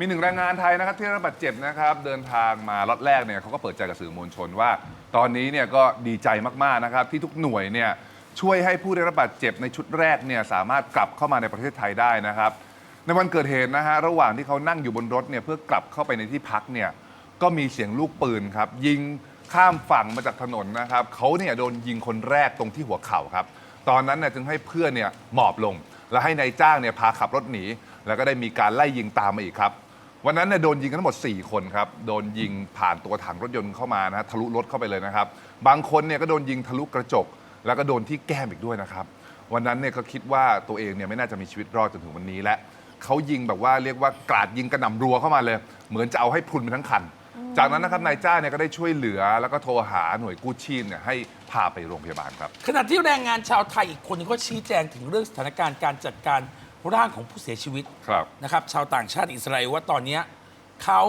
มีหนึ่งแรงงานไทยนะครับที่ได้รับบาดเจ็บนะครับเดินทางมาล็อตแรกเนี่ยเขาก็เปิดใจกับสื่อมวลชนว่า ตอนนี้เนี่ยก็ดีใจมากๆนะครับที่ทุกหน่วยเนี่ยช่วยให้ผู้ได้รับบาดเจ็บในชุดแรกเนี่ยสามารถกลับเข้ามาในประเทศไทยได้นะครับ ในวันเกิดเหตุนะฮะระหว่างที่เขานั่งอยู่บนรถเนี่ยเพื่อกลับเข้าไปในที่พักเนี่ยก็มีเสียงลูกปืนครับยิงข้ามฝั่งมาจากถนนนะครับเขาเนี่ยโดนยิงคนแรกตรงที่หัวเข่าครับตอนนั้นเนี่ยจึงให้เพื่อนเนี่ยหมอบลง แล้วให้นายจ้างเนี่ยพาขับรถหนี แล้วก็ได้มีการไล่ยิงตามมาอีกครับ วันนั้นเนี่ยโดนยิงกันทั้งหมด 4 คนครับ โดนยิงผ่านตัวถังรถยนต์เข้ามานะฮะทะลุรถเข้าไปเลยนะครับ บางคนเนี่ยก็โดนยิงทะลุกระจก แล้วก็โดนที่แก้มอีกด้วยนะครับ วันนั้นเนี่ยก็คิดว่าตัวเองเนี่ยไม่น่าจะมีชีวิตรอดจนถึงวันนี้และเขายิงแบบว่าเรียกว่ากราดยิงกระหน่ำรัวเข้ามาเลย เหมือนจะเอาให้พรุนไปทั้งคัน จากนั้นนะครับนายจ้าเนี่ยก็ได้ช่วยเหลือ แล้วก็โทรหาหน่วยกู้ชีพเนี่ยให้พาไปโรงพยาบาลครับ ขณะที่แรงงานชาวไทยอีกคนหนึงก็ชี้แจงถึงเรื่องสถานการณ์การจัดการ ร่างของผู้เสียชีวิตครับนะครับ ชาวต่างชาติอิสราเอลว่าตอนเนี้ยเขา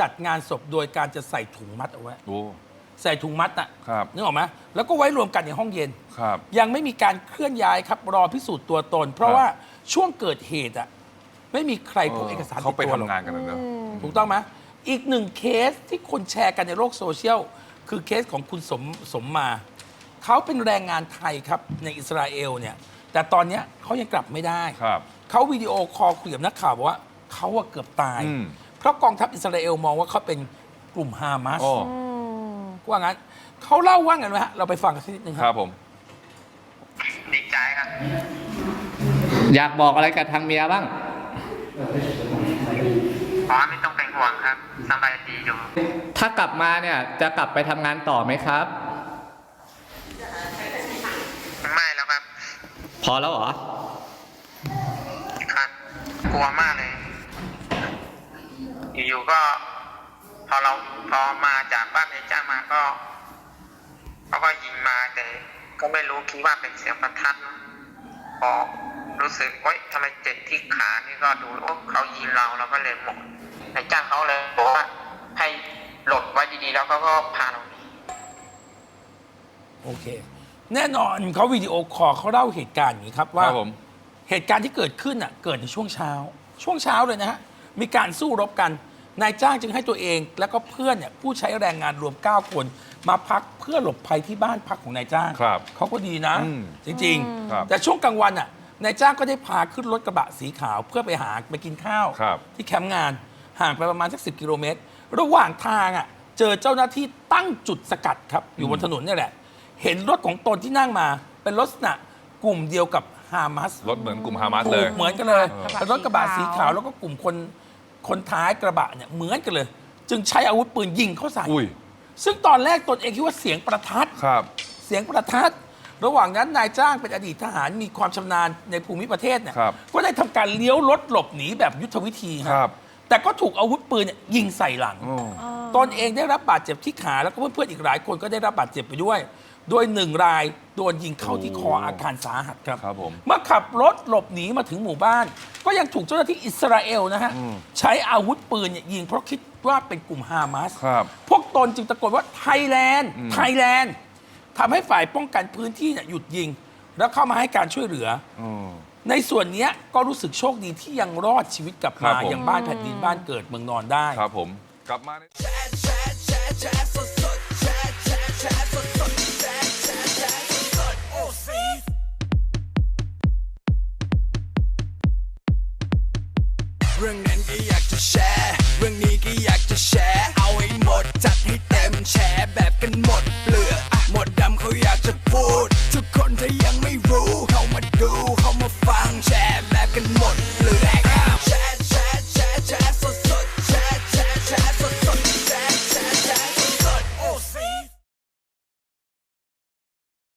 จัดงานศพโดยการจะใส่ถุงมัดเอาไว้ โอ้ ใส่ถุงมัดน่ะครับ นึกออกไหมแล้วก็ไว้รวมกันในห้องเย็น ครับ ยังไม่มีการเคลื่อนย้ายครับ รอพิสูจน์ตัวตน เพราะครับว่าช่วงเกิดเหตุอะไม่มีใครพกเอกสารเขาติดไปตัวหรทำอกงานกันนะเนอะ ถูกต้องไหมอีกหนึ่งเคสที่คนแชร์กันในโลกโซเชียล คือเคสของคุณสมสมมา เขาเป็นแรงงานไทยครับในอิสราเอลเนี่ย แต่ตอนเนี้ยเขายังกลับไม่ได้ ครับ เขาวิดีโอคอลคุยกับนักข่าวบอกว่าเขาอะเกือบตาย อืม เพราะกองทัพอิสราเอลมองว่าเขาเป็นกลุ่มฮามาสโอ้ว่างั้นเขาเล่าว่าไงนะฮะเราไปฟังกันสักนิดนึงคครัรับบผม ดีใจครับ อยากบอกอะไรกับทางเมียบ้าง ขอไม่ต้องเป็นห่วงครับสบายดีอยู่ถ้ากลับมาเนี่ยจะกลับไปทำงานต่อไหมครับ ไม่แล้วครับ พอแล้วเหรอครับก ลัวมากเลย อยู่ๆก็ พอเราพอมาจากบ้านในจ้างมาก็เขาก็ยิงมาแต่ก็ไม่รู้คิดว่าเป็นเสียงประทัดนะพอรู้สึกว่าทำไมเจ็บที่ขานี่ก็ดูโอ้เขายิงเราเราก็เลยหมดในจ้างเขาเลยบอกว่าให้หลบไว้ดีๆ แล้วเขาก็พาเราหนีโอเค แน่นอนเขาวิดีโอคอลเขาเล่าเหตุการณ์อย่างนี้ครับคว่ารับผม เหตุการณ์ที่เกิดขึ้นน่ะเกิดในช่วงเช้า ช่วงเช้าเลยนะฮะมีการสู้รบกันนายจ้างจึงให้ตัวเอง แล้วก็เพื่อนเนี่ยผู้ใช้แรงงานรวม 9 คน มาพักเพื่อหลบภัยที่บ้านพักของนายจ้างครับเขาก็ดีนะ อืมจริง ครับๆ แต่ช่วงกลางวันน่ะนายจ้างก็ได้พาขึ้นรถกระบะสีขาวเพื่อไปหาไปกินข้าว ครับ ที่แคมป์งานห่างไปประมาณสักสิกิโลเมตร ระหว่างทางอะเจอเจ้าหน้าที่ตั้งจุดสกัดครับ อยู่บนถนนเนี่ยแหละ เห็นรถของตนที่นั่งมา เป็นรถลักษณะกลุ่มเดียวกับ ฮามาสรถเหมือนกลุ่มฮามาสเลยถูกเหมือนกันเลยเออเป็นรถกระบะสีขาวแล้วก็กลุ่มคนคนท้ายกระบะเนี่ยเหมือนกันเลย จึงใช้อาวุธปืนยิงเข้าใส่อุ้ย ซึ่งตอนแรกตนเองคิดว่าเสียงประทัด ครับ เสียงประทัด ระหว่างนั้นนายจ้างเป็นอดีตทหารมีความชำนาญในภูมิประเทศเนี่ยครับก็ได้ทำการเลี้ยวรถหลบหนีแบบยุทธวิธีครับ แต่ก็ถูกอาวุธปืนเนี่ยยิงใส่หลังโอ้ตนเองได้รับบาดเจ็บที่ขาแล้วก็เพื่อนๆอีกหลายคนก็ได้รับบาดเจ็บไปด้วย โดยหนึ่งรายโดนยิงเข้าที่คออาการสาหัสครับ ครับผมเมื่อขับรถหลบหนีมาถึงหมู่บ้าน ก็ยังถูกเจ้าหน้าที่อิสราเอลนะฮะอืมใช้อาวุธปืนเนี่ยยิงเพราะคิดว่าเป็นกลุ่มฮามาสครับ พวกตนจึงตะโกนว่าไทยแลนด์อืมไทยแลนด์ทำให้ฝ่ายป้องกันพื้นที่เนี่ยหยุดยิง แล้วเข้ามาให้การช่วยเหลืออืมในส่วนเนี้ยก็รู้สึกโชคดีที่ยังรอดชีวิตกลับครัมาบผม อย่างบ้านแผ่นดินบ้านเกิดเมืองนอนได้ ครับผม กลับมาใน เรื่องนั้นก็อยากจะแชร์ เรื่องนี้ก็อยากจะแชร์ เอาให้หมดจัดให้เต็มแชร์แบบกันหมด